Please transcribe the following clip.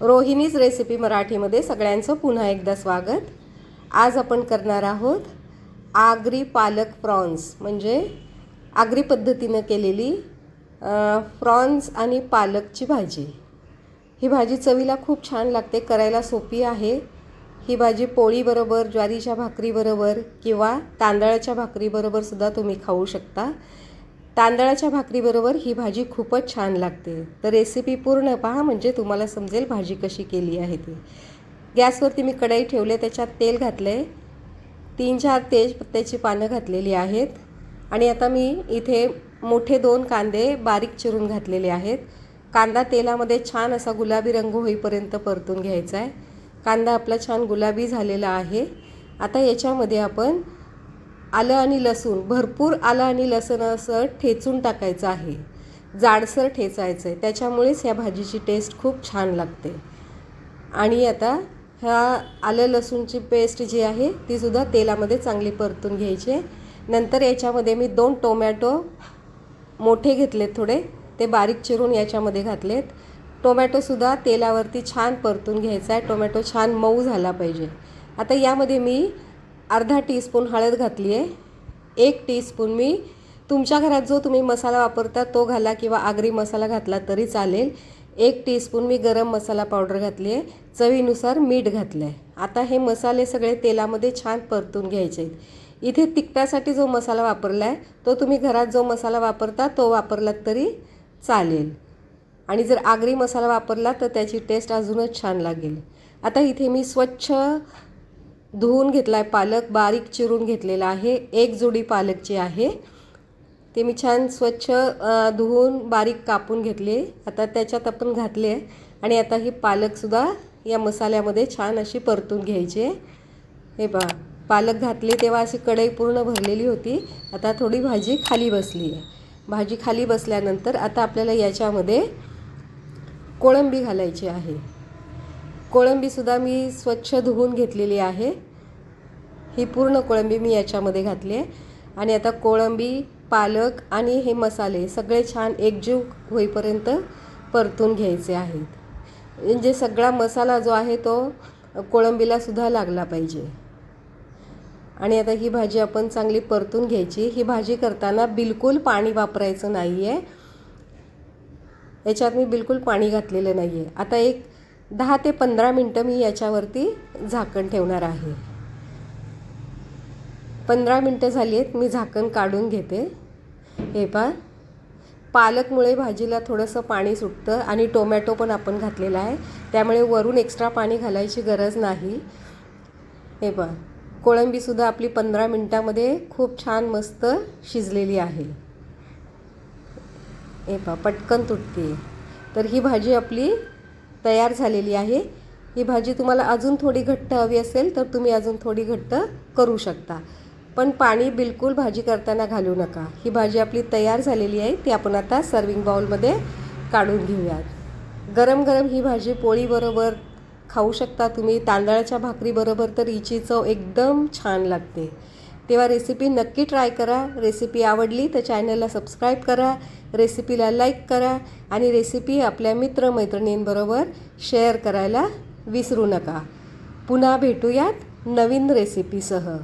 Rohini's recipe मराठीमध्ये सगळ्यांचं पुन्हा एकदा स्वागत. आज आपण करणार आहोत आगरी पालक प्रॉन्स म्हणजे आगरी पद्धतीनं केलेली प्रॉन्स आणि पालकची भाजी. ही भाजी चवीला खूप छान लागते करायला सोपी आहे. ही भाजी पोळीबरोबर ज्वारीच्या भाकरीबरोबर किंवा तांदळाच्या भाकरीबरोबर सुद्धा तुम्ही खाऊ शकता. तांदळाच्या भाकरीबरोबर ही भाजी खूपच छान लागते. तर रेसिपी पूर्ण पहा म्हणजे तुम्हाला समजेल भाजी कशी केली आहे ती. गॅसवरती मी कढई ठेवले त्याच्यात तेल घातलं आहे तीन चार तेजपत्त्याची पानं घातलेली आहेत. आणि आता मी इथे मोठे दोन कांदे बारीक चिरून घातलेले आहेत. कांदा तेलामध्ये छान असा गुलाबी रंग होईपर्यंत परतून घ्यायचा आहे कांदा आपला छान गुलाबी झालेला आहे. आता याच्यामध्ये आपण आलं आणि लसूण. भरपूर आलं आणि लसूण असं ठेचून टाकायचं आहे. जाडसर ठेचायचं आहे त्याच्यामुळेच ह्या भाजीची टेस्ट खूप छान लागते. आणि आता ह्या आलं लसूणची पेस्ट जी आहे तीसुद्धा तेलामध्ये चांगली परतून घ्यायची. आहे नंतर याच्यामध्ये मी दोन टोमॅटो मोठे घेतलेत थोडे. ते बारीक चिरून याच्यामध्ये घातलेत. टोमॅटोसुद्धा तेलावरती छान परतून घ्यायचा आहे. टोमॅटो छान मऊ झाला पाहिजे. आता यामध्ये मी अर्धा टीस्पून हळद घातली आहे एक टीस्पून मी तुमच्या घरात जो तुम्ही मसाला वापरता तो घाला किंवा आगरी मसाला घातला तरी चालेल. एक टीस्पून मी गरम मसाला पावडर घातली आहे चवीनुसार मीठ घातलं आहे आता हे मसाले सगळे तेलामध्ये छान परतून घ्यायचे आहेत. इथे तिखटासाठी जो मसाला वापरला आहे तो तुम्ही घरात जो मसाला वापरता तो वापरलात तरी चालेल. आणि जर आगरी मसाला वापरला तर त्याची टेस्ट अजूनच छान लागेल. आता इथे मी स्वच्छ धुवून घेतला आहे पालक बारीक चिरून घेतलेला आहे. एक जोडी पालकची आहे. ते मी छान स्वच्छ धुवून बारीक कापून घेतले. आता त्याच्यात आपण घातले आणि आता ही पालकसुद्धा या मसाल्यामध्ये छान अशी परतून घ्यायची. हे बा पालक घातले तेव्हा अशी कढई पूर्ण भरलेली होती. आता थोडी भाजी खाली बसली आहे. भाजी खाली बसल्यानंतर आता आपल्याला याच्यामध्ये कोळंबी घालायची आहे. कोळंबीसुद्धा मी स्वच्छ धुवून घेतलेली आहे. ही पूर्ण कोळंबी मी याच्यामध्ये घातली आहे. आणि आता कोळंबी पालक आणि हे मसाले सगळे छान एकजीव होईपर्यंत परतून घ्यायचे आहेत. म्हणजे सगळा मसाला जो आहे तो कोळंबीलासुद्धा लागला पाहिजे. आणि आता ही भाजी आपण चांगली परतून घ्यायची. ही भाजी करताना बिलकुल पाणी वापरायचं नाही आहे याच्यात मी बिलकुल पाणी घातलेलं नाही आहे आता एक दहा ते पंधरा मिनटं मी याच्यावरती झाकण ठेवणार आहे. पंधरा मिनटं झाली आहेत मी झाकण काढून घेते. हे पा पालकमुळे भाजीला थोडंसं पाणी सुटतं आणि टोमॅटो पण आपण घातलेला आहे. त्यामुळे वरून एक्स्ट्रा पाणी घालायची गरज नाही. हे पा कोळंबीसुद्धा आपली पंधरा मिनटामध्ये खूप छान मस्त शिजलेली आहे. हे पा पटकन तुटते. तर ही भाजी आपली तयार झालेली आहे. ही भाजी तुम्हाला अजून थोडी घट्ट हवी असेल तर तुम्ही अजून थोडी घट्ट करू शकता. पण पाणी बिलकुल भाजी करताना घालू नका. ही भाजी आपली तयार झालेली आहे ती आपण आता सर्विंग बाउलमध्ये काढून घेऊयात. गरम गरम ही भाजी पोळीबरोबर खाऊ शकता तुम्ही. तांदळाच्या भाकरीबरोबर तर हिची चव एकदम छान लागते. तेव्हा रेसिपी नक्की ट्राय करा. रेसिपी आवडली तर चॅनलला सबस्क्राईब करा. रेसिपीला लाईक करा. आणि रेसिपी आपल्या मित्रमैत्रिणींबरोबर शेअर करायला विसरू नका. पुन्हा भेटूयात नवीन रेसिपीसह